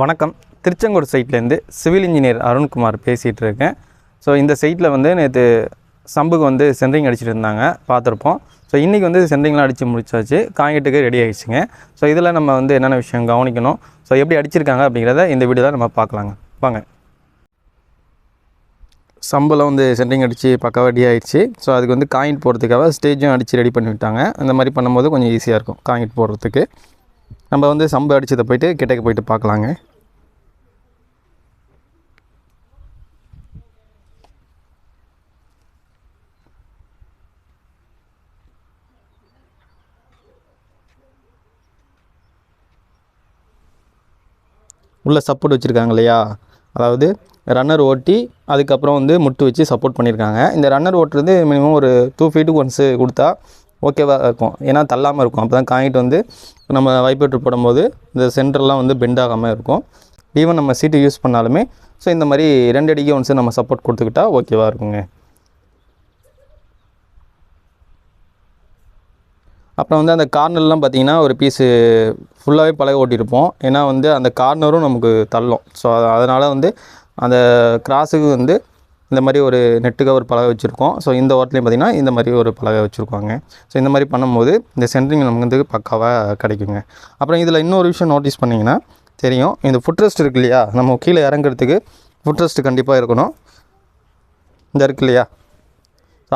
வணக்கம். திருச்செங்கோடு சைட்லேருந்து civil engineer Arunkumar பேசிகிட்டு இருக்கேன் ஸோ இந்த சைட்டில் வந்து நேற்று சம்புக்கு வந்து சென்ட்ரிங் அடிச்சிட்டு இருந்தாங்க பார்த்துருப்போம். ஸோ இன்றைக்கி வந்து சென்ட்ரிங்லாம் அடித்து முடிச்சாச்சு காங்கிட்டுக்கு ரெடி ஆகிடுச்சுங்க ஸோ இதில் நம்ம வந்து என்னென்ன விஷயம் கவனிக்கணும் ஸோ எப்படி அடிச்சிருக்காங்க அப்படிங்கிறத இந்த வீடியோவில் நம்ம பார்க்கலாங்க. வாங்க. சம்பளம் வந்து சென்ட்ரிங் அடித்து பக்காவாக ரெடி ஆகிடுச்சு ஸோ அதுக்கு வந்து காயின்ட் போடுறதுக்காக ஸ்டேஜும் அடித்து ரெடி பண்ணி விட்டாங்க அந்த மாதிரி பண்ணும்போது கொஞ்சம் ஈஸியாக இருக்கும் காயின்ட் போடுறதுக்கு. நம்ம வந்து சம்பு அடிச்சதை போயிட்டு கிட்டக்க போயிட்டு பார்க்கலாங்க. உள்ளே சப்போர்ட் வச்சுருக்காங்க இல்லையா? அதாவது ரன்னர் ஓட்டி அதுக்கப்புறம் வந்து முட்டு வச்சு சப்போர்ட் பண்ணியிருக்காங்க இந்த ரன்னர் ஓட்டுறது மினிமம் ஒரு டூ ஃபீட்டுக்கு ஒன்ஸு கொடுத்தா ஓகேவாக இருக்கும். ஏன்னா தள்ளாமல் இருக்கும். அப்போ தான் காங்கிட்டு வந்து நம்ம வைப்ரேட்டர் போடும்போது இந்த சென்டர்லாம் வந்து பெண்ட் ஆகாமல் இருக்கும். ஈவன் நம்ம சீட்டு யூஸ் பண்ணாலுமே ஸோ இந்த மாதிரி ரெண்டு அடிக்கு ஒன்ஸு நம்ம சப்போர்ட் கொடுத்துக்கிட்டா ஓகேவாக இருக்குங்க. அப்புறம் வந்து அந்த கார்னர்லாம் பார்த்திங்கன்னா ஒரு பீஸு ஃபுல்லாகவே பழக ஓட்டியிருப்போம். ஏன்னா வந்து அந்த கார்னரும் நமக்கு தள்ளும். ஸோ அதனால் வந்து அந்த கிராஸுக்கு வந்து இந்த மாதிரி ஒரு நெட்டு கவர் பலகை வச்சுருக்கோம். ஸோ இந்த ஓரத்துலேயும் பார்த்திங்கன்னா இந்த மாதிரி ஒரு பலகை வச்சுருக்காங்க. ஸோ இந்த மாதிரி பண்ணும்போது இந்த சென்ட்ரிங் நமக்கு வந்து பக்காவாக கிடைக்குங்க. அப்புறம் இதில் இன்னொரு விஷயம் நோட்டீஸ் பண்ணிங்கன்னா தெரியும். இந்த ஃபுட்ரெஸ்ட் இருக்கு இல்லையா? நம்ம கீழே இறங்குறதுக்கு ஃபுட்ரெஸ்ட் கண்டிப்பாக இருக்கணும். இந்த இருக்கு இல்லையா?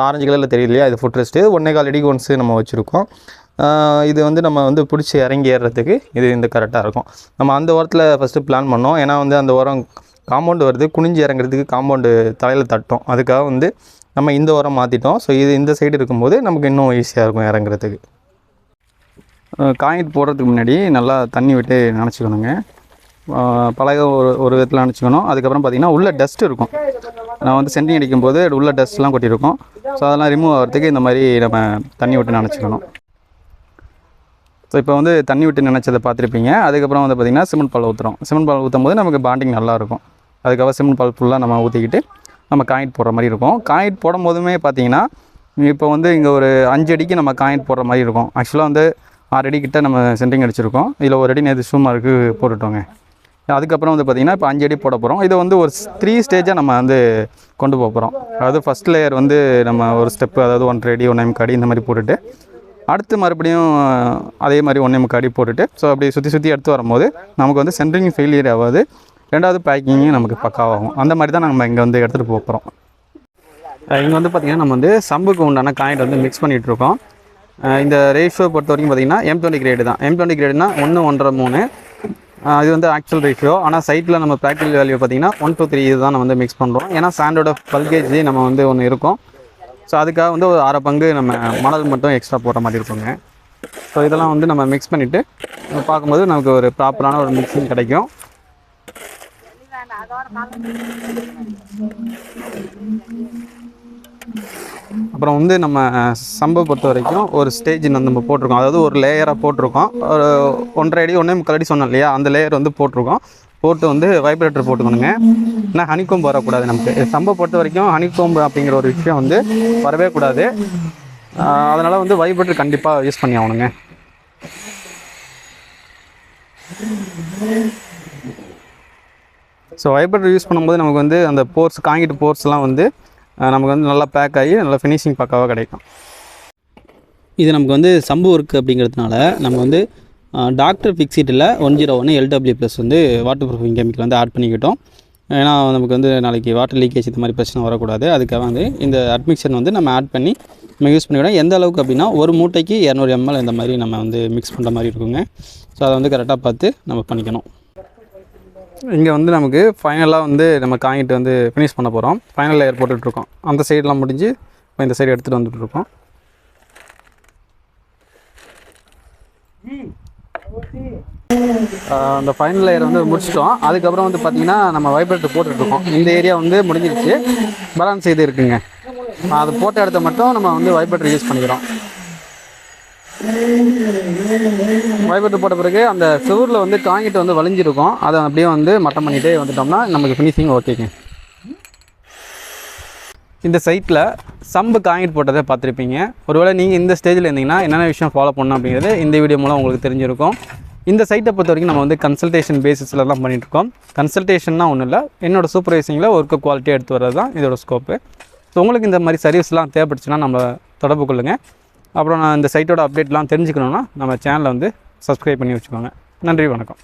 ஆரஞ்சு கலரில் தெரியலையா இது ஃபுட் ரெஸ்ட்டு ஒன்றே கால் அடிக்கு ஒன்ஸு நம்ம வச்சுருக்கோம். இது வந்து நம்ம வந்து பிடிச்சி இறங்கி ஏறுறதுக்கு இது இந்த கரெக்டாக இருக்கும். நம்ம அந்த ஓரத்தில் ஃபஸ்ட்டு பிளான் பண்ணோம். ஏன்னா வந்து அந்த ஓரம் காம்பவுண்டு வருது குனிஞ்சு இறங்குறதுக்கு காம்பவுண்டு தலையில் தட்டும். அதுக்காக வந்து நம்ம இந்த ஓரம் மாற்றிட்டோம் ஸோ இது இந்த சைடு இருக்கும்போது நமக்கு இன்னும் ஈஸியாக இருக்கும் இறங்குறதுக்கு. காயிட் போடுறதுக்கு முன்னாடி நல்லா தண்ணி விட்டு நினச்சிக்கணுங்க. பழக ஒரு ஒரு விதத்தில் நினச்சிக்கணும். அதுக்கப்புறம் பார்த்திங்கன்னா உள்ள டஸ்ட் இருக்கும். நான் வந்து சென்டிங் அடிக்கும்போது உள்ள டஸ்ட்லாம் கொட்டியிருக்கும். ஸோ அதெல்லாம் ரிமூவ் ஆகிறதுக்கு இந்த மாதிரி நம்ம தண்ணி விட்டு நினச்சிக்கணும். ஸோ இப்போ வந்து தண்ணி விட்டு நினச்சதை பார்த்துருப்பீங்க. அதுக்கப்புறம் வந்து பார்த்திங்கன்னா சிமெண்ட் பால் ஊற்றுறோம் சிமெண்ட் பால் ஊற்றும் போது நமக்கு பாண்டிங் நல்லாயிருக்கும் அதுக்காக சிமெண்ட் பால் ஃபுல்லாக நம்ம ஊற்றிக்கிட்டு நம்ம காயிட் போடுற மாதிரி இருக்கும். காயிட் போடும் போதுமே பார்த்தீங்கன்னா இப்போ வந்து இங்கே ஒரு அஞ்சு அடிக்கு நம்ம காயிட் போடுற மாதிரி இருக்கும். ஆக்சுவலாக வந்து ஆறு அடி நம்ம சென்ட்ரிங் அடிச்சிருக்கோம். இதில் ஒரு அடி நேற்று சும்மாருக்கு போட்டுட்டோங்க. அதுக்கப்புறம் வந்து பார்த்திங்கன்னா இப்போ அஞ்சு அடி போட போகிறோம் இதை வந்து ஒரு த்ரீ ஸ்டேஜாக நம்ம வந்து கொண்டு போக போகிறோம் அதாவது ஃபஸ்ட் லேயர் வந்து நம்ம ஒரு ஸ்டெப்பு அதாவது ஒன்றரை அடி ஒன்றே முக்கால் அடி இந்த மாதிரி போட்டுட்டு அடுத்து மறுபடியும் அதே மாதிரி ஒன்றே முக்கால் அடி போட்டுட்டு ஸோ அப்படி சுற்றி சுற்றி எடுத்து வரும்போது நமக்கு வந்து சென்ட்ரிங் ஃபெயிலியர் ஆகாது. ரெண்டாவது பேக்கிங்கும் நமக்கு பக்காவாகும். அந்த மாதிரி தான் நம்ம இங்கே வந்து எடுத்துகிட்டு போக போகிறோம் இங்கே வந்து பார்த்திங்கன்னா நம்ம வந்து சம்புக்கு உண்டான காயின் வந்து மிக்ஸ் பண்ணிகிட்ருக்கோம் இந்த ரேஷியோ பொறுத்த வரைக்கும் பார்த்திங்கன்னா எம் டுவெண்ட்டி கிரேடு தான். எம் டுவெண்ட்டி கிரேடுனா ஒன்று ஒன்றரை மூணு. இது வந்து ஆக்சுவல் ரேஷியோ ஆனால் சைட்டில் நம்ம ப்ராக்டிகல் வேல்யூ பார்த்திங்கன்னா ஒன் டூ த்ரீ இதுதான் நம்ம வந்து மிக்ஸ் பண்ணுறோம் ஏன்னா சாண்டோட பல்கேஜ் நம்ம வந்து ஒன்று இருக்கும். ஸோ அதுக்காக வந்து ஒரு அரை பங்கு நம்ம மணல் மட்டும் எக்ஸ்ட்ரா போடுற மாதிரி இருக்குங்க. ஸோ இதெல்லாம் வந்து நம்ம மிக்ஸ் பண்ணிவிட்டு பார்க்கும்போது நமக்கு ஒரு ப்ராப்பரான ஒரு மிக்சிங் கிடைக்கும். அப்புறம் வந்து நம்ம சம்பவ பொறுத்த வரைக்கும் ஒரு ஸ்டேஜ் நம்ம போட்டிருக்கோம். அதாவது ஒரு லேயராக போட்டிருக்கோம். ஒரு ஒன்றரை அடி ஒன்றே முக்கால் அடி சொன்னோம் இல்லையா? அந்த லேயர் வந்து போட்டிருக்கோம். போட்டு வந்து வைப்ரேட்டர் போட்டுக்கணுங்க. ஏன்னா ஹனிக்கோம்பு வரக்கூடாது நமக்கு. சம்பவ பொறுத்த வரைக்கும் ஹனிகோம்பு அப்படிங்கிற ஒரு விஷயம் வந்து வரவே கூடாது. அதனால் வந்து வைப்ரேட்டர் கண்டிப்பாக யூஸ் பண்ணி ஆகணுங்க ஸோ வைப்ரேட்டர் யூஸ் பண்ணும்போது நமக்கு வந்து அந்த போர்ஸ் காங்கிட்டு போர்ஸ்லாம் வந்து நமக்கு வந்து நல்லா பேக் ஆகி நல்லா ஃபினிஷிங் பக்காவாக கிடைக்கும். இது நமக்கு வந்து சம்பு ஒர்க் அப்படிங்கிறதுனால நம்ம வந்து டாக்டர் ஃபிக்ஸிட்டில் ஒன் ஜீரோ ஒன்று எல்டபிள்யூ ப்ளஸ் வந்து வாட்டர் ப்ரூஃபிங் கெமிக்கல் வந்து ஆட் பண்ணிக்கிட்டோம். ஏன்னா நமக்கு வந்து நாளைக்கு வாட்டர் லீக்கேஜ் இந்த மாதிரி பிரச்சனை வரக்கூடாது. அதுக்காக வந்து இந்த அட்மிக்ஷன் வந்து நம்ம ஆட் பண்ணி நம்ம யூஸ் பண்ணிவிடும் எந்த அளவுக்கு அப்படின்னா ஒரு மூட்டைக்கு இரநூறு எம்எல் இந்த மாதிரி நம்ம வந்து மிக்ஸ் பண்ணுற மாதிரி இருக்குங்க. ஸோ அதை வந்து கரெக்டாக பார்த்து நம்ம பண்ணிக்கணும். இங்கே வந்து நமக்கு ஃபைனலாக வந்து நம்ம காங்கிட்டு வந்து ஃபினிஷ் பண்ண போகிறோம் ஃபைனல் லேயர் போட்டுட்ருக்கோம். அந்த சைடெலாம் முடிஞ்சு இப்போ இந்த சைடு எடுத்துகிட்டு வந்துட்டுருக்கோம் அந்த ஃபைனல் லேயர் வந்து முடிச்சிட்டோம். அதுக்கப்புறம் வந்து பார்த்திங்கன்னா நம்ம வைப்ரேட்டர் போட்டுட்ருக்கோம். இந்த ஏரியா வந்து முடிஞ்சிருச்சு. பேலன்ஸ் இது இருக்குங்க. அது போட்ட இடத்த மட்டும் நம்ம வந்து வைப்ரேட்டர் யூஸ் பண்ணிக்கிறோம். வயப்பட்டு போட்ட பிறகு அந்த சுவரில் வந்து காங்கிட்டு வந்து வளைஞ்சிருக்கும் அதை அப்படியே வந்து மட்டம் பண்ணிகிட்டே வந்துட்டோம்னா நமக்கு ஃபினிஷிங் ஓகேங்க இந்த சைட்டில் சம்பு காங்கிட்டு போட்டதை பார்த்துருப்பீங்க. ஒருவேளை நீங்கள் இந்த ஸ்டேஜில் இருந்தீங்கன்னா என்னென்ன விஷயம் ஃபாலோ பண்ணணும் அப்படிங்கிறது இந்த வீடியோ மூலம் உங்களுக்கு தெரிஞ்சிருக்கும். இந்த சைட்டை பொறுத்த வரைக்கும் நம்ம வந்து கன்சல்டேஷன் பேசிஸில் தான் பண்ணிகிட்ருக்கோம் கன்சல்டேஷன்னா ஒன்றும் இல்லை. என்னோடய சூப்பர்வைசிங்கில் ஒர்க்கு குவாலிட்டி எடுத்து வர்றது தான் இதோட ஸ்கோப்பு ஸோ உங்களுக்கு இந்த மாதிரி சர்வீஸ்லாம் தேவைப்படுச்சுன்னா நம்ம தொடர்பு கொள்ளுங்கள் அப்புறம் நான் இந்த சைட்டோட அப்டேட்லாம் தெரிஞ்சுக்கணுன்னா நம்ம சேனலை வந்து சப்ஸ்கிரைப் பண்ணி வச்சுக்கோங்க. நன்றி வணக்கம்.